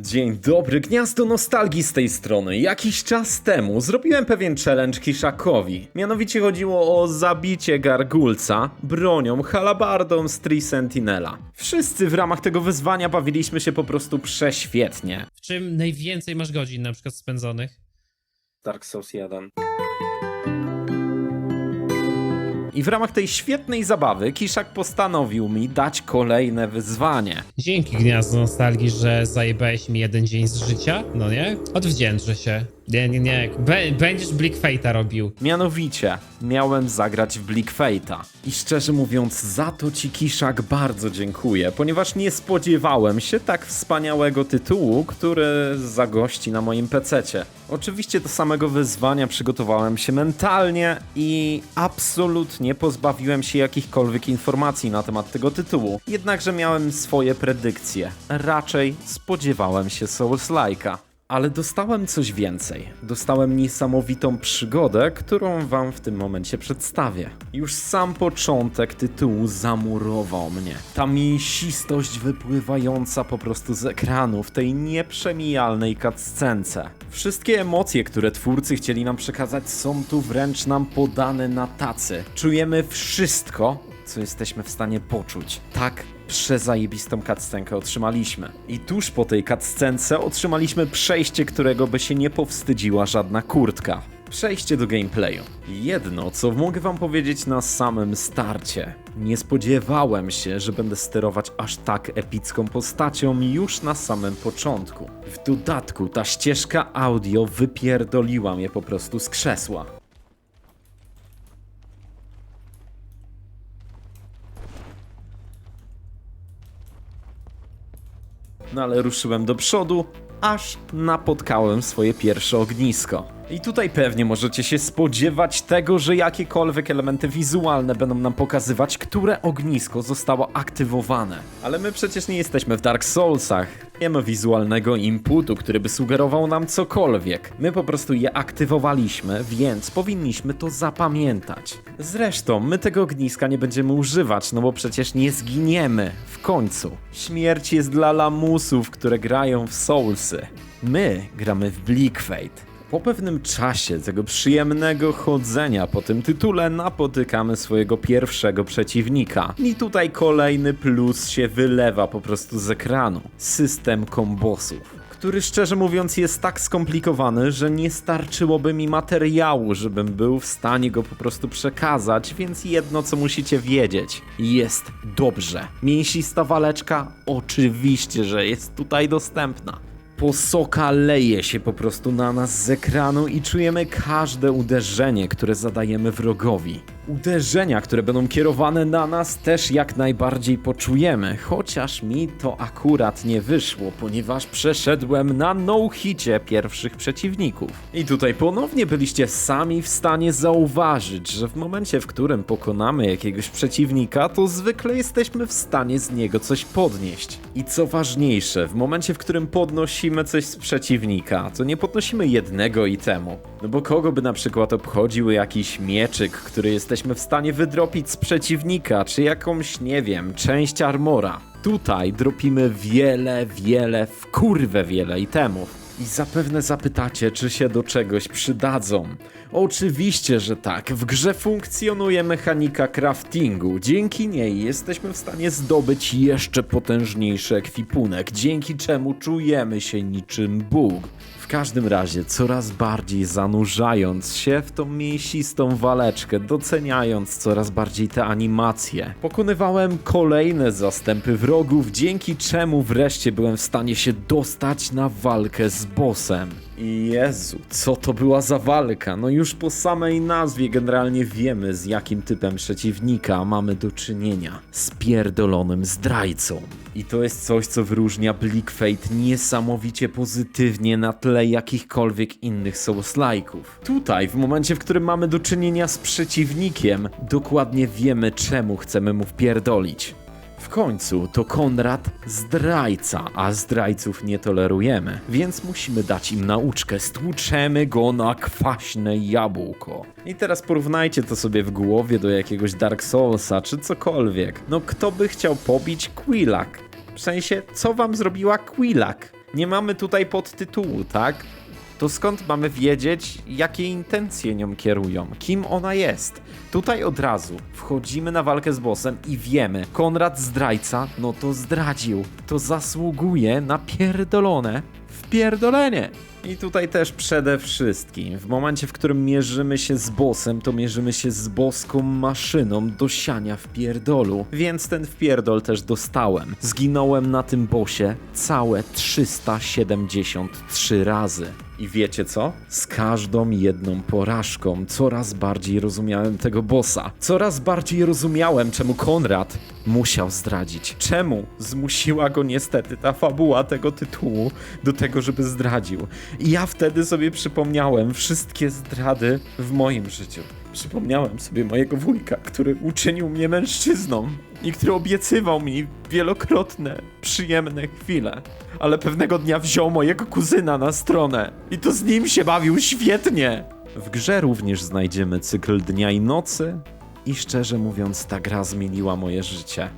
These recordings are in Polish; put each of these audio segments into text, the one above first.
Dzień dobry, Gniazdo Nostalgii z tej strony. Jakiś czas temu zrobiłem pewien challenge Kishakowi. Mianowicie chodziło o zabicie gargulca bronią halabardą z Tree Sentinela. Wszyscy w ramach tego wyzwania bawiliśmy się po prostu prześwietnie. W czym najwięcej masz godzin na przykład spędzonych? Dark Souls 1. I w ramach tej świetnej zabawy Kishak postanowił mi dać kolejne wyzwanie. Dzięki Gniazdo Nostalgii, że zajebałeś mi jeden dzień z życia, no nie? Odwdzięczę się. Nie, nie, nie. Be będziesz Bleak Fate'a robił. Mianowicie, miałem zagrać w Bleak Fate'a. I szczerze mówiąc, za to ci Kiszak bardzo dziękuję, ponieważ nie spodziewałem się tak wspaniałego tytułu, który zagości na moim pececie. Oczywiście do samego wyzwania przygotowałem się mentalnie i absolutnie pozbawiłem się jakichkolwiek informacji na temat tego tytułu. Jednakże miałem swoje predykcje. Raczej spodziewałem się Souls-like'a. Ale dostałem coś więcej. Dostałem niesamowitą przygodę, którą wam w tym momencie przedstawię. Już sam początek tytułu zamurował mnie. Ta mięsistość wypływająca po prostu z ekranu w tej nieprzemijalnej cutscence. Wszystkie emocje, które twórcy chcieli nam przekazać są tu wręcz nam podane na tacy. Czujemy wszystko, co jesteśmy w stanie poczuć. Tak przezajebistą cutscenkę otrzymaliśmy. I tuż po tej cutscence otrzymaliśmy przejście, którego by się nie powstydziła żadna kurtka. Przejście do gameplayu. Jedno, co mogę wam powiedzieć na samym starcie. Nie spodziewałem się, że będę sterować aż tak epicką postacią już na samym początku. W dodatku ta ścieżka audio wypierdoliła mnie po prostu z krzesła. No ale ruszyłem do przodu, aż napotkałem swoje pierwsze ognisko. I tutaj pewnie możecie się spodziewać tego, że jakiekolwiek elementy wizualne będą nam pokazywać, które ognisko zostało aktywowane. Ale my przecież nie jesteśmy w Dark Soulsach. Nie ma wizualnego inputu, który by sugerował nam cokolwiek. My po prostu je aktywowaliśmy, więc powinniśmy to zapamiętać. Zresztą, my tego ogniska nie będziemy używać, no bo przecież nie zginiemy w końcu. Śmierć jest dla lamusów, które grają w Soulsy. My gramy w Bleak Fate. Po pewnym czasie tego przyjemnego chodzenia po tym tytule napotykamy swojego pierwszego przeciwnika. I tutaj kolejny plus się wylewa po prostu z ekranu. System kombosów który szczerze mówiąc jest tak skomplikowany, że nie starczyłoby mi materiału, żebym był w stanie go po prostu przekazać, więc jedno co musicie wiedzieć, jest dobrze. Mięsista waleczka oczywiście, że jest tutaj dostępna. Posoka leje się po prostu na nas z ekranu i czujemy każde uderzenie, które zadajemy wrogowi. Uderzenia, które będą kierowane na nas, też jak najbardziej poczujemy, chociaż mi to akurat nie wyszło, ponieważ przeszedłem na no-hicie pierwszych przeciwników. I tutaj ponownie byliście sami w stanie zauważyć, że w momencie, w którym pokonamy jakiegoś przeciwnika, to zwykle jesteśmy w stanie z niego coś podnieść. I co ważniejsze, w momencie, w którym podnosimy coś z przeciwnika, to nie podnosimy jednego itemu. No bo kogo by na przykład obchodził jakiś mieczyk, który jesteśmy w stanie wydropić z przeciwnika, czy jakąś, nie wiem, część armora. Tutaj dropimy wiele, wiele, w kurwę wiele itemów. I zapewne zapytacie, czy się do czegoś przydadzą. Oczywiście, że tak. W grze funkcjonuje mechanika craftingu. Dzięki niej jesteśmy w stanie zdobyć jeszcze potężniejszy ekwipunek, dzięki czemu czujemy się niczym Bóg. Każdym razie, coraz bardziej zanurzając się w tą mięsistą waleczkę, doceniając coraz bardziej te animacje, pokonywałem kolejne zastępy wrogów, dzięki czemu wreszcie byłem w stanie się dostać na walkę z bossem. Jezu, co to była za walka? No już po samej nazwie generalnie wiemy z jakim typem przeciwnika mamy do czynienia. Z pierdolonym zdrajcą. I to jest coś, co wyróżnia Bleak Fate niesamowicie pozytywnie na tle jakichkolwiek innych Souls-like'ów. Tutaj, w momencie, w którym mamy do czynienia z przeciwnikiem, dokładnie wiemy czemu chcemy mu wpierdolić. W końcu to Konrad zdrajca, a zdrajców nie tolerujemy, więc musimy dać im nauczkę. Stłuczemy go na kwaśne jabłko. I teraz porównajcie to sobie w głowie do jakiegoś Dark Soulsa czy cokolwiek. No kto by chciał pobić Quillak? W sensie, co wam zrobiła Quillak? Nie mamy tutaj podtytułu, tak? To skąd mamy wiedzieć, jakie intencje nią kierują? Kim ona jest? Tutaj od razu wchodzimy na walkę z bossem i wiemy, Konrad zdrajca, no to zdradził. To zasługuje na pierdolone wpierdolenie. I tutaj też przede wszystkim, w momencie, w którym mierzymy się z bossem, to mierzymy się z boską maszyną do siania w pierdolu. Więc ten wpierdol też dostałem. Zginąłem na tym bosie całe 373 razy. I wiecie co? Z każdą jedną porażką coraz bardziej rozumiałem tego bossa. Coraz bardziej rozumiałem, czemu Konrad musiał zdradzić. Czemu zmusiła go niestety ta fabuła tego tytułu do tego, żeby zdradził. I ja wtedy sobie przypomniałem wszystkie zdrady w moim życiu. Przypomniałem sobie mojego wujka, który uczynił mnie mężczyzną i który obiecywał mi wielokrotne, przyjemne chwile. Ale pewnego dnia wziął mojego kuzyna na stronę i to z nim się bawił świetnie. W grze również znajdziemy cykl dnia i nocy i szczerze mówiąc ta gra zmieniła moje życie.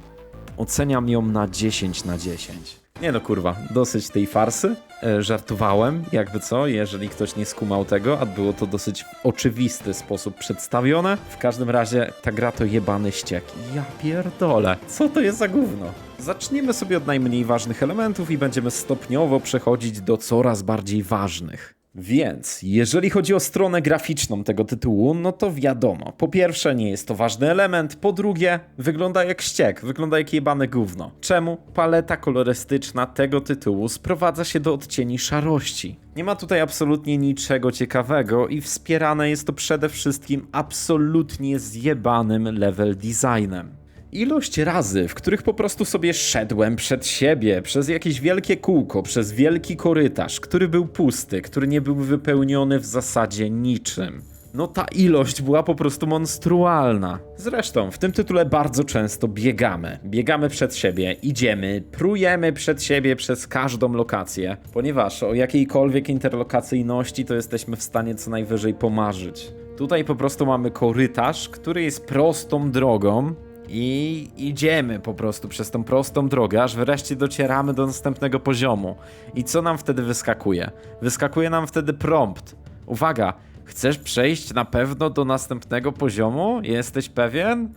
Oceniam ją na 10 na 10. Nie no kurwa, dosyć tej farsy. E, żartowałem, jakby co, jeżeli ktoś nie skumał tego, a było to dosyć w oczywisty sposób przedstawione. W każdym razie ta gra to jebany ściek. Ja pierdolę, co to jest za gówno? Zaczniemy sobie od najmniej ważnych elementów i będziemy stopniowo przechodzić do coraz bardziej ważnych. Więc, jeżeli chodzi o stronę graficzną tego tytułu, no to wiadomo. Po pierwsze, nie jest to ważny element. Po drugie, wygląda jak ściek, wygląda jak jebane gówno. Czemu? Paleta kolorystyczna tego tytułu sprowadza się do odcieni szarości. Nie ma tutaj absolutnie niczego ciekawego i wspierane jest to przede wszystkim absolutnie zjebanym level designem. Ilość razy, w których po prostu sobie szedłem przed siebie, przez jakieś wielkie kółko, przez wielki korytarz, który był pusty, który nie był wypełniony w zasadzie niczym. No ta ilość była po prostu monstrualna. Zresztą w tym tytule bardzo często biegamy. Biegamy przed siebie, idziemy, prujemy przed siebie przez każdą lokację, ponieważ o jakiejkolwiek interlokacyjności to jesteśmy w stanie co najwyżej pomarzyć. Tutaj po prostu mamy korytarz, który jest prostą drogą, i idziemy po prostu przez tą prostą drogę, aż wreszcie docieramy do następnego poziomu. I co nam wtedy wyskakuje? Wyskakuje nam wtedy prompt. Uwaga, chcesz przejść na pewno do następnego poziomu? Jesteś pewien?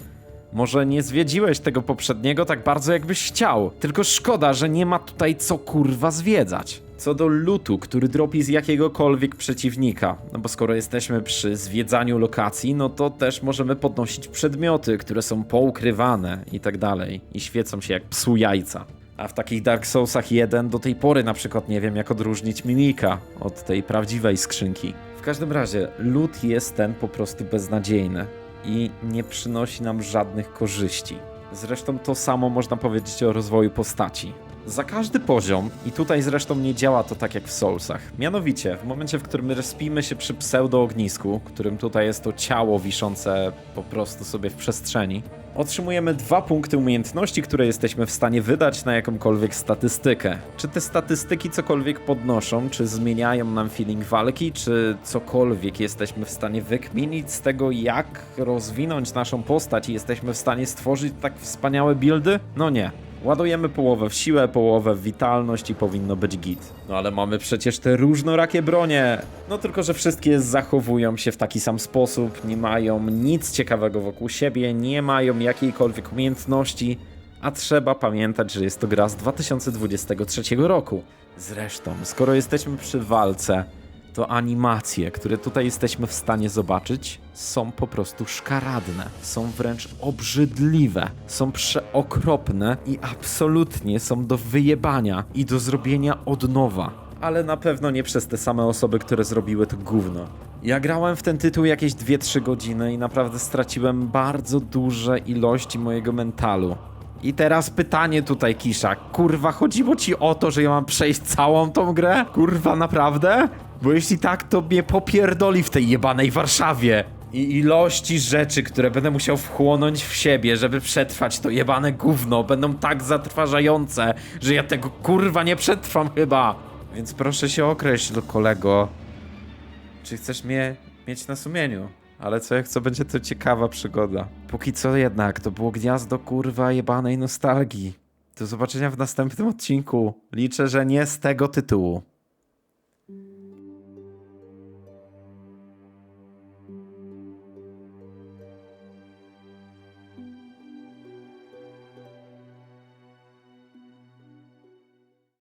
Może nie zwiedziłeś tego poprzedniego tak bardzo, jakbyś chciał. Tylko szkoda, że nie ma tutaj co kurwa zwiedzać. Co do lutu, który dropi z jakiegokolwiek przeciwnika, no bo skoro jesteśmy przy zwiedzaniu lokacji, no to też możemy podnosić przedmioty, które są poukrywane i tak dalej. I świecą się jak psu jajca. A w takich Dark Soulsach 1 do tej pory na przykład nie wiem jak odróżnić mimika od tej prawdziwej skrzynki. W każdym razie, lód jest ten po prostu beznadziejny i nie przynosi nam żadnych korzyści. Zresztą to samo można powiedzieć o rozwoju postaci. Za każdy poziom, i tutaj zresztą nie działa to tak jak w Soulsach. Mianowicie, w momencie, w którym respimy się przy pseudo-ognisku, którym tutaj jest to ciało wiszące po prostu sobie w przestrzeni, otrzymujemy dwa punkty umiejętności, które jesteśmy w stanie wydać na jakąkolwiek statystykę. Czy te statystyki cokolwiek podnoszą, czy zmieniają nam feeling walki, czy cokolwiek jesteśmy w stanie wykminić z tego, jak rozwinąć naszą postać i jesteśmy w stanie stworzyć tak wspaniałe buildy? No nie. Ładujemy połowę w siłę, połowę w witalność i powinno być git. No ale mamy przecież te różnorakie bronie. No tylko, że wszystkie zachowują się w taki sam sposób, nie mają nic ciekawego wokół siebie, nie mają jakiejkolwiek umiejętności, a trzeba pamiętać, że jest to gra z 2023 roku. Zresztą, skoro jesteśmy przy walce, to animacje, które tutaj jesteśmy w stanie zobaczyć, są po prostu szkaradne, są wręcz obrzydliwe, są przeokropne i absolutnie są do wyjebania i do zrobienia od nowa. Ale na pewno nie przez te same osoby, które zrobiły to gówno. Ja grałem w ten tytuł jakieś 2-3 godziny i naprawdę straciłem bardzo duże ilości mojego mentalu. I teraz pytanie tutaj, Kisza. Kurwa, chodziło ci o to, że ja mam przejść całą tą grę? Kurwa, naprawdę? Bo jeśli tak, to mnie popierdoli w tej jebanej Warszawie. I ilości rzeczy, które będę musiał wchłonąć w siebie, żeby przetrwać to jebane gówno, będą tak zatrważające, że ja tego kurwa nie przetrwam chyba. Więc proszę się określ, kolego. Czy chcesz mnie mieć na sumieniu? Ale co jak co będzie to ciekawa przygoda. Póki co jednak, to było gniazdo kurwa jebanej nostalgii. Do zobaczenia w następnym odcinku. Liczę, że nie z tego tytułu.